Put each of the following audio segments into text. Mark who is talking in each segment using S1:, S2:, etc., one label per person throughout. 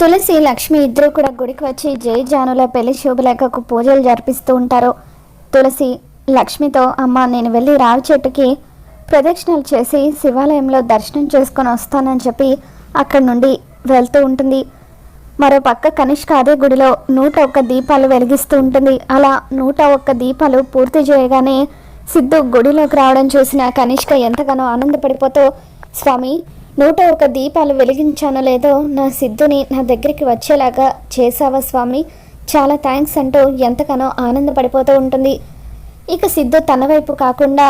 S1: తులసి లక్ష్మి ఇద్దరు కూడా గుడికి వచ్చి జై జానుల పెళ్ళి శుభలేఖకు పూజలు జరిపిస్తూ ఉంటారు. తులసి లక్ష్మితో అమ్మ నేను వెళ్ళి రావి చెట్టుకి ప్రదక్షిణలు చేసి శివాలయంలో దర్శనం చేసుకొని వస్తానని చెప్పి అక్కడి నుండి వెళ్తూ ఉంటుంది. మరో పక్క కనిష్క అదే గుడిలో నూట ఒక్క దీపాలు వెలిగిస్తూ ఉంటుంది. అలా నూట ఒక్క దీపాలు పూర్తి చేయగానే సిద్ధు గుడిలోకి రావడం చూసిన కనిష్క ఎంతగానో ఆనందపడిపోతూ స్వామి నూట ఒక దీపాలు వెలిగించానో లేదో నా సిద్ధుని నా దగ్గరికి వచ్చేలాగా చేశావా స్వామి? చాలా థ్యాంక్స్ అంటూ ఎంతగానో ఆనందపడిపోతూ ఉంటుంది. ఇక సిద్ధు తన వైపు కాకుండా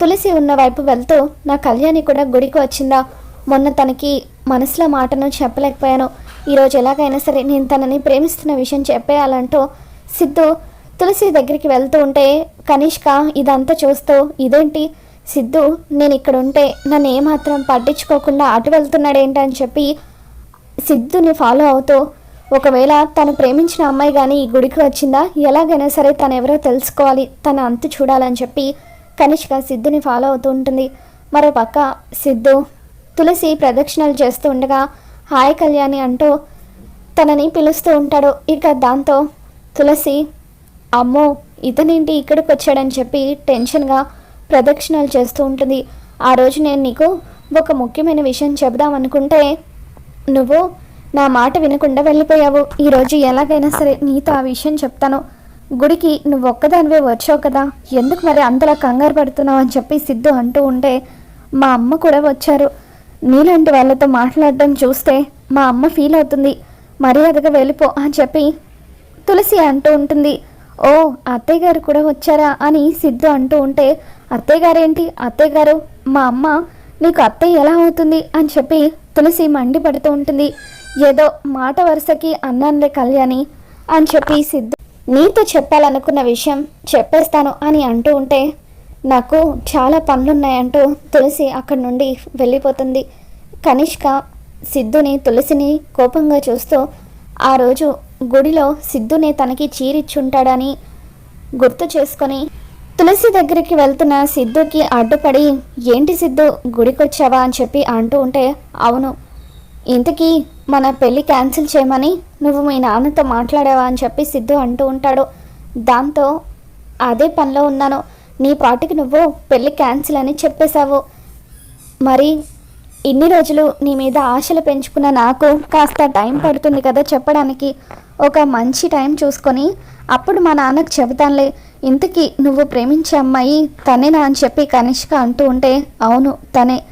S1: తులసి ఉన్న వైపు వెళ్తూ నా కళ్యాణి కూడా గుడికి వచ్చిందా? మొన్న తనకి మనసులో మాటను చెప్పలేకపోయాను. ఈరోజు ఎలాగైనా సరే నేను తనని ప్రేమిస్తున్న విషయం చెప్పేయాలంటూ సిద్ధు తులసి దగ్గరికి వెళ్తూ ఉంటే కనిష్క ఇదంతా చూస్తూ ఇదేంటి? సిద్ధు నేను ఇక్కడ ఉంటే నన్ను ఏమాత్రం పట్టించుకోకుండా అటు వెళ్తున్నాడేంటని చెప్పి సిద్ధుని ఫాలో అవుతూ ఒకవేళ తను ప్రేమించిన అమ్మాయి కానీ ఈ గుడికి వచ్చిందా? ఎలాగైనా సరే తను ఎవరో తెలుసుకోవాలి తన అంతు చూడాలని చెప్పి కనిష్క సిద్ధుని ఫాలో అవుతూ ఉంటుంది. మరో పక్క సిద్ధు తులసి ప్రదక్షిణలు చేస్తూ ఉండగా హాయ్ కళ్యాణి అంటూ తనని పిలుస్తూ ఉంటాడు. ఇక దాంతో తులసి అమ్మో ఇతనేంటి ఇక్కడికి వచ్చాడని చెప్పి టెన్షన్గా ప్రదక్షిణలు చేస్తూ ఉంటుంది. ఆ రోజు నేను నీకు ఒక ముఖ్యమైన విషయం చెబుదాం అనుకుంటే నువ్వు నా మాట వినకుండా వెళ్ళిపోయావు. ఈరోజు ఎలాగైనా సరే నీతో ఆ విషయం చెప్తాను. గుడికి నువ్వు ఒక్కదానివే వచ్చావు కదా. ఎందుకు మరి అంతలా కంగారు పడుతున్నావు అని చెప్పి సిద్ధు అంటూ ఉంటే మా అమ్మ కూడా వచ్చారు. నీలాంటి వాళ్ళతో మాట్లాడడం చూస్తే మా అమ్మ ఫీల్ అవుతుంది. మర్యాదగా వెళ్ళిపో అని చెప్పి తులసి అంటూ ఉంటుంది. ఓ అత్తయ్య గారు కూడా వచ్చారా అని సిద్ధు అంటూ ఉంటే అత్తయ్యగారేంటి? అత్తయ్యగారు మా అమ్మ నీకు అత్తయ్య ఎలా అవుతుంది? అని చెప్పి తులసి మండిపడుతూ ఉంటుంది. ఏదో మాట వరుసకి అన్నానులే కళ్యాణి అని చెప్పి సిద్ధు నీతో చెప్పాలనుకున్న విషయం చెప్పేస్తాను అని అంటూ ఉంటే నాకు చాలా పనులున్నాయంటూ తులసి అక్కడి నుండి వెళ్ళిపోతుంది. కనిష్క సిద్ధుని తులసిని కోపంగా చూస్తూ ఆ రోజు గుడిలో సిద్ధుని తనకి చీరిచ్చుంటాడని గుర్తు చేసుకొని తులసి దగ్గరికి వెళ్తున్న సిద్ధుకి అడ్డుపడి ఏంటి సిద్ధు గుడికొచ్చావా? అని చెప్పి అంటూ ఉంటే అవును. ఇంతకీ మన పెళ్ళి క్యాన్సిల్ చేయమని నువ్వు మీ నాన్నతో మాట్లాడావా? అని చెప్పి సిద్ధు అంటూ ఉంటాడు. దాంతో అదే పనిలో ఉన్నాను. నీ పాటికి నువ్వు పెళ్ళి క్యాన్సిల్ అని చెప్పేశావు. మరి ఇన్ని రోజులు నీ మీద ఆశలు పెంచుకున్న నాకు కాస్త టైం పడుతుంది కదా చెప్పడానికి. ఒక మంచి టైం చూసుకొని అప్పుడు మా నాన్నకు చెబుతానులే. ఇంతకీ నువ్వు ప్రేమించే అమ్మాయి తనేనా అని చెప్పి కనిష్క అంటూ ఉంటే అవును తనే.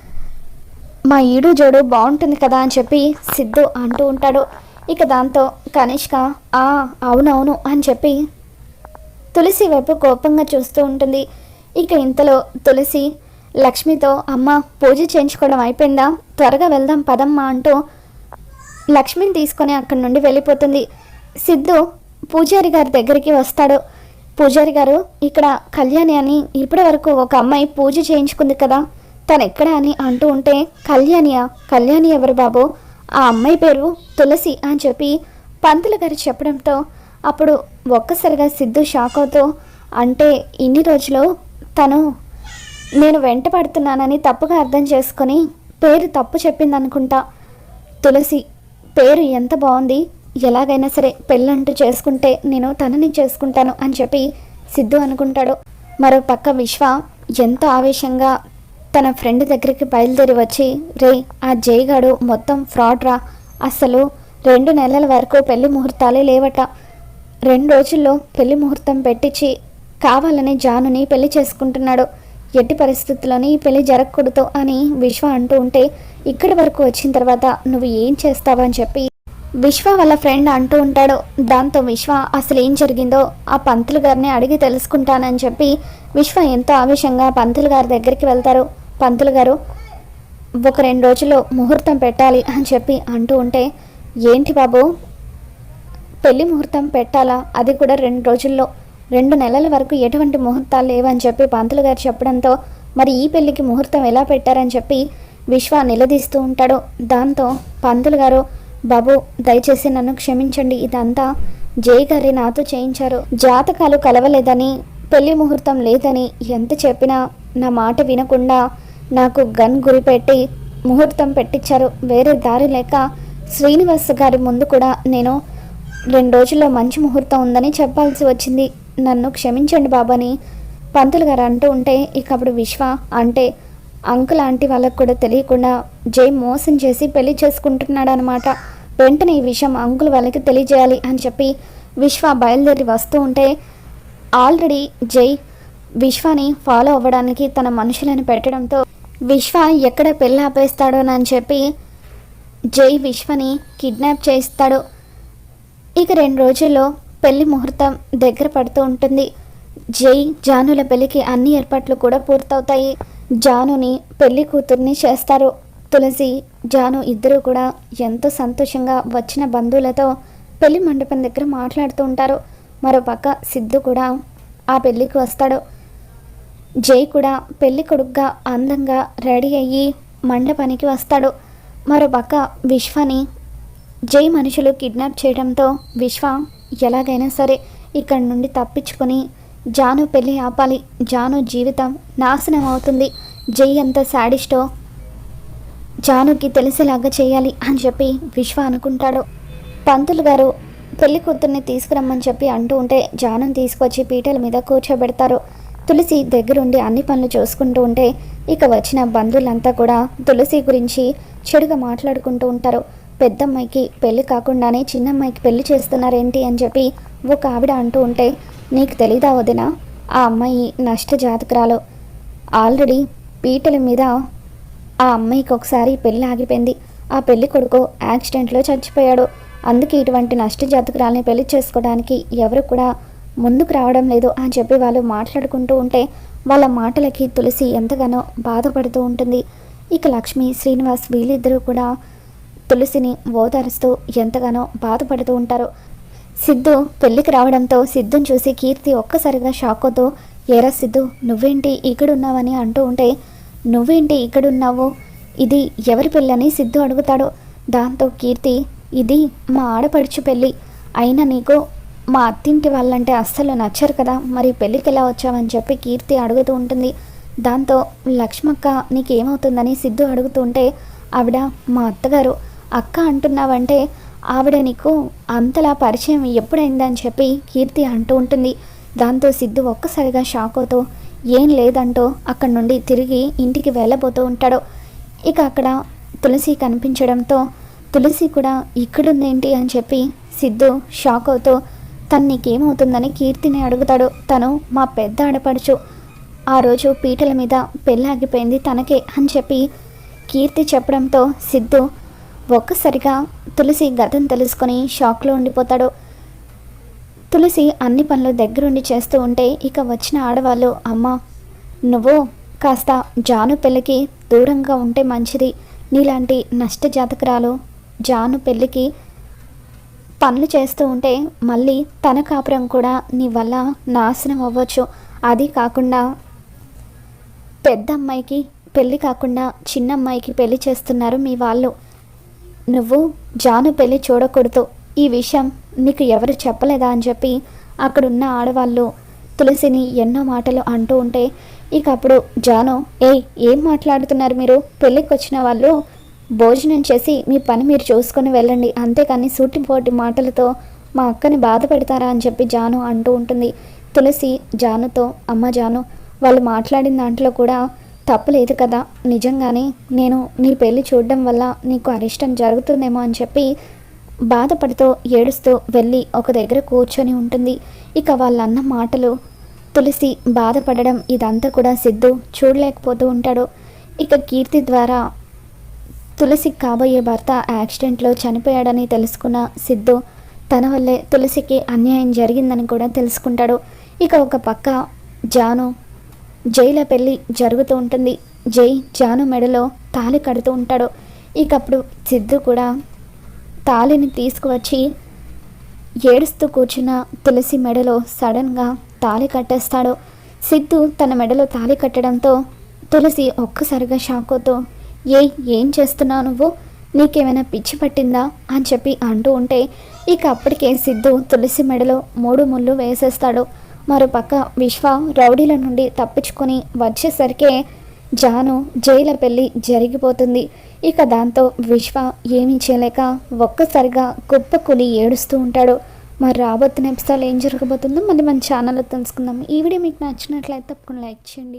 S1: మా ఈడు జోడు బాగుంటుంది కదా అని చెప్పి సిద్ధు అంటూ ఉంటాడు. ఇక దాంతో కనిష్క ఆ అవునవును అని చెప్పి తులసి వైపు కోపంగా చూస్తూ ఉంటుంది. ఇక ఇంతలో తులసి లక్ష్మితో అమ్మ పూజ చేయించుకోవడం అయిపోయిందా? త్వరగా వెళ్దాం పదమ్మా అంటూ లక్ష్మిని తీసుకొని అక్కడి నుండి వెళ్ళిపోతుంది. సిద్ధు పూజారి గారి దగ్గరికి వస్తాడు. పూజారి గారు ఇక్కడ కళ్యాణి అని ఇప్పటి వరకు ఒక అమ్మాయి పూజ చేయించుకుంది కదా. తను ఎక్కడ అని అంటూ ఉంటే కళ్యాణియా? కళ్యాణి ఎవరు బాబు? ఆ అమ్మాయి పేరు తులసి అని చెప్పి పంతులు గారు చెప్పడంతో అప్పుడు ఒక్కసారిగా సిద్ధు షాక్ అవుతూ అంటే ఇన్ని రోజులు తను నేను వెంట పడుతున్నానని తప్పుగా అర్థం చేసుకొని పేరు తప్పు చెప్పింది అనుకుంటా తులసి పేరు ఎంత బాగుంది? ఎలాగైనా సరే పెళ్ళంటూ చేసుకుంటే నేను తనని చేసుకుంటాను అని చెప్పి సిద్ధు అనుకుంటాడు. మరో పక్క విశ్వ ఎంతో ఆవేశంగా తన ఫ్రెండ్ దగ్గరికి బయలుదేరి వచ్చి రే ఆ జైగాడు మొత్తం ఫ్రాడ్ రా. అసలు రెండు నెలల వరకు పెళ్ళి ముహూర్తాలే లేవట. రెండు రోజుల్లో పెళ్ళి ముహూర్తం పెట్టించి కావాలని జానుని పెళ్ళి చేసుకుంటున్నాడు. ఎట్టి పరిస్థితుల్లోని ఈ పెళ్ళి జరగకూడదు అని విశ్వ అంటూ ఉంటే ఇక్కడి వరకు వచ్చిన తర్వాత నువ్వు ఏం చేస్తావని చెప్పి విశ్వ వాళ్ళ ఫ్రెండ్ అంటూ ఉంటాడు. దాంతో విశ్వ అసలు ఏం జరిగిందో ఆ పంతులు గారిని అడిగి తెలుసుకుంటానని చెప్పి విశ్వ ఎంతో ఆవేశంగా పంతులు గారి దగ్గరికి వెళ్తారు. పంతులు గారు ఒక రెండు రోజుల్లో ముహూర్తం పెట్టాలి అని చెప్పి అంటూ ఉంటే ఏంటి బాబు? పెళ్ళి ముహూర్తం పెట్టాలా? అది కూడా రెండు రోజుల్లో. రెండు నెలల వరకు ఎటువంటి ముహూర్తాలు లేవని చెప్పి పంతులు గారు చెప్పడంతో మరి ఈ పెళ్ళికి ముహూర్తం ఎలా పెట్టారని చెప్పి విశ్వ నిలదీస్తూ ఉంటాడు. దాంతో పంతులు గారు బాబు దయచేసి నన్ను క్షమించండి. ఇదంతా జై గారి నాతో చేయించారు. జాతకాలు కలవలేదని పెళ్ళి ముహూర్తం లేదని ఎంత చెప్పినా నా మాట వినకుండా నాకు గన్ గురిపెట్టి ముహూర్తం పెట్టించారు వేరే దారి లేక శ్రీనివాస్ గారి ముందు కూడా నేను రెండు రోజుల్లో మంచి ముహూర్తం ఉందని చెప్పాల్సి వచ్చింది. నన్ను క్షమించండి బాబాని పంతులు గారు అంటూ ఉంటే ఇక అప్పుడు విశ్వ అంటే అంకుల్ ఆంటీ వాళ్ళకు కూడా తెలియకుండా జై మోసం చేసి పెళ్ళి చేసుకుంటున్నాడు అనమాట వెంటనే ఈ విషయం అంకుల్ వాళ్ళకి తెలియజేయాలి అని చెప్పి విశ్వ బయలుదేరి వస్తూ ఉంటే ఆల్రెడీ జై విశ్వాని ఫాలో అవ్వడానికి తన మనుషులను పెట్టడంతో విశ్వ ఎక్కడ పెళ్ళి ఆపేస్తాడోనని చెప్పి జై విశ్వని కిడ్నాప్ చేయిస్తాడు. ఇక రెండు రోజుల్లో పెళ్ళి ముహూర్తం దగ్గర పడుతూ ఉంటుంది. జై జానుల పెళ్ళికి అన్ని ఏర్పాట్లు కూడా పూర్తవుతాయి. జానుని పెళ్ళి కూతుర్ని చేస్తారు. తులసి జాను ఇద్దరు కూడా ఎంతో సంతోషంగా వచ్చిన బంధువులతో పెళ్ళి మండపం దగ్గర మాట్లాడుతూ ఉంటారు. మరోపక్క సిద్ధు కూడా ఆ పెళ్ళికి వస్తాడు. జై కూడా పెళ్ళి కొడుకుగా అందంగా రెడీ అయ్యి మండపానికి వస్తాడు. మరోపక్క విశ్వని జై మనుషులు కిడ్నాప్ చేయడంతో విశ్వ ఎలాగైనా సరే ఇక్కడి నుండి తప్పించుకొని జాను పెళ్ళి ఆపాలి. జాను జీవితం నాశనం అవుతుంది. జై ఎంత శాడిస్టో. జానుకి తెలిసేలాగా చేయాలి అని చెప్పి విశ్వ అనుకుంటాడు. పంతులు గారు పెళ్ళి కూతుర్ని తీసుకురమ్మని చెప్పి అంటూ ఉంటే జానుని తీసుకొచ్చి పీటల మీద కూర్చోబెడతారు. తులసి దగ్గరుండి అన్ని పనులు చూసుకుంటూ ఉంటే ఇక వచ్చిన బంధువులంతా కూడా తులసి గురించి చెడుగా మాట్లాడుకుంటూ ఉంటారు. పెద్దమ్మాయికి పెళ్ళి కాకుండానే చిన్నమ్మాయికి పెళ్ళి చేస్తున్నారేంటి అని చెప్పి ఒక ఆవిడ అంటూ ఉంటే నీకు తెలీదా వదిన? ఆ అమ్మాయి నష్ట జాతకురాలు ఆల్రెడీ పీటల మీద ఆ అమ్మాయికి ఒకసారి పెళ్ళి ఆగిపోయింది. ఆ పెళ్ళి కొడుకు యాక్సిడెంట్లో చచ్చిపోయాడు. అందుకే ఇటువంటి నష్ట జాతకురాల్ని పెళ్ళి చేసుకోవడానికి ఎవరు కూడా ముందుకు రావడం లేదు అని చెప్పి వాళ్ళు మాట్లాడుకుంటూ ఉంటే వాళ్ళ మాటలకి తులసి ఎంతగానో బాధపడుతూ ఉంటుంది. ఇక లక్ష్మి శ్రీనివాస్ వీళ్ళిద్దరూ కూడా తులసిని ఓదారుస్తూ ఎంతగానో బాధపడుతూ ఉంటారు. సిద్ధు పెళ్ళికి రావడంతో సిద్ధుని చూసి కీర్తి ఒక్కసారిగా షాక్ అవుతూ ఏరా సిద్ధు నువ్వేంటి ఇక్కడున్నావని అంటూ ఉంటే నువ్వేంటి ఇక్కడున్నావు? ఇది ఎవరి పెళ్ళని సిద్ధు అడుగుతాడు? దాంతో కీర్తి ఇది మా ఆడపడుచు పెళ్ళి. అయినా నీకు మా అత్తింటి వాళ్ళంటే అస్సలు నచ్చరు కదా మరి పెళ్ళికి ఎలా వచ్చావని చెప్పి కీర్తి అడుగుతూ ఉంటుంది. దాంతో లక్ష్మక్క నీకేమవుతుందని సిద్ధు అడుగుతుంటే ఆవిడ మా అత్తగారు. అక్క అంటున్నావంటే ఆవిడ నీకు అంతలా పరిచయం ఎప్పుడైందని చెప్పి కీర్తి అంటూ ఉంటుంది. దాంతో సిద్ధు ఒక్కసారిగా షాక్ అవుతూ ఏం లేదంటూ అక్కడి నుండి తిరిగి ఇంటికి వెళ్ళబోతూ ఉంటాడు. ఇక అక్కడ తులసి కనిపించడంతో తులసి కూడా ఇక్కడుందేంటి? అని చెప్పి సిద్ధు షాక్ అవుతూ తను నీకేమవుతుందని కీర్తిని అడుగుతాడు. తను మా పెద్ద ఆడపడుచు. ఆ రోజు పీటల మీద పెళ్ళాగిపోయింది తనకే అని చెప్పి కీర్తి చెప్పడంతో సిద్ధు ఒక్కసారిగా తులసి గతం తెలుసుకొని షాక్లో ఉండిపోతాడు. తులసి అన్ని పనులు దగ్గరుండి చేస్తూ ఉంటే ఇక వచ్చిన ఆడవాళ్ళు అమ్మ నువ్వు కాస్త జాను పెళ్ళికి దూరంగా ఉంటే మంచిది. నీలాంటి నష్ట జాతకురాలు జాను పెళ్ళికి పనులు చేస్తూ ఉంటే మళ్ళీ తన కాపురం కూడా నీ వల్ల నాశనం అవ్వచ్చు. అది కాకుండా పెద్ద అమ్మాయికి పెళ్ళి కాకుండా చిన్న అమ్మాయికి పెళ్ళి చేస్తున్నారు మీ వాళ్ళు. నువ్వు జాను పెళ్ళి చూడకూడదు. ఈ విషయం నీకు ఎవరు చెప్పలేదా అని చెప్పి అక్కడున్న ఆడవాళ్ళు తులసిని ఎన్నో మాటలు అంటూ ఉంటే ఇక అప్పుడు జాను ఏయ్ ఏం మాట్లాడుతున్నారు మీరు? పెళ్ళికి వచ్చిన వాళ్ళు భోజనం చేసి మీ పని మీరు చూసుకొని వెళ్ళండి. అంతేకాని సూటిపోటి మాటలతో మా అక్కని బాధ పెడతారా? అని చెప్పి జాను అంటూ ఉంటుంది. తులసి జానుతో అమ్మ జాను వాళ్ళు మాట్లాడిన దాంట్లో కూడా తప్పులేదు కదా. నిజంగానే నేను నీ పెళ్ళి చూడడం వల్ల నీకు అరిష్టం జరుగుతుందేమో అని చెప్పి బాధపడుతూ ఏడుస్తూ వెళ్ళి ఒక దగ్గర కూర్చొని ఉంటుంది. ఇక వాళ్ళన్న మాటలు తులసి బాధపడడం ఇదంతా కూడా సిద్ధు చూడలేకపోతూ ఉంటాడు. ఇక కీర్తి ద్వారా తులసి కాబోయే భర్త యాక్సిడెంట్లో చనిపోయాడని తెలుసుకున్న సిద్ధు తన వల్లే తులసికి అన్యాయం జరిగిందని కూడా తెలుసుకుంటాడు. ఇక ఒక పక్క జాను జైల పెళ్ళి జరుగుతూ ఉంటుంది. జై జాను మెడలో తాళి కడుతూ ఉంటాడు. ఇకప్పుడు సిద్ధు కూడా తాళిని తీసుకువచ్చి ఏడుస్తూ కూర్చున్న తులసి మెడలో సడన్గా తాళి కట్టేస్తాడు. సిద్ధు తన మెడలో తాళి కట్టడంతో తులసి ఒక్కసారిగా షాక్ అవుతూ ఏ ఏం చేస్తున్నావు నువ్వు? నీకేమైనా పిచ్చి పట్టిందా? అని చెప్పి అంటూ ఉంటే ఇక అప్పటికే సిద్ధు తులసి మెడలో మూడు ముళ్ళు వేసేస్తాడు. మరోపక్క విశ్వ రౌడీల నుండి తప్పించుకొని వచ్చేసరికే జాను జైల పెళ్ళి జరిగిపోతుంది. ఇక దాంతో విశ్వ ఏమీ చేయలేక ఒక్కసారిగా కుప్పకులి ఏడుస్తూ ఉంటాడు. మరి రాబోతున్న ఎపిసోడ్ ఏం జరగబోతుందో మళ్ళీ మన ఛానల్లో తెలుసుకుందాం. ఈ వీడియో మీకు నచ్చినట్లయితే తప్పకుండా లైక్ చేయండి.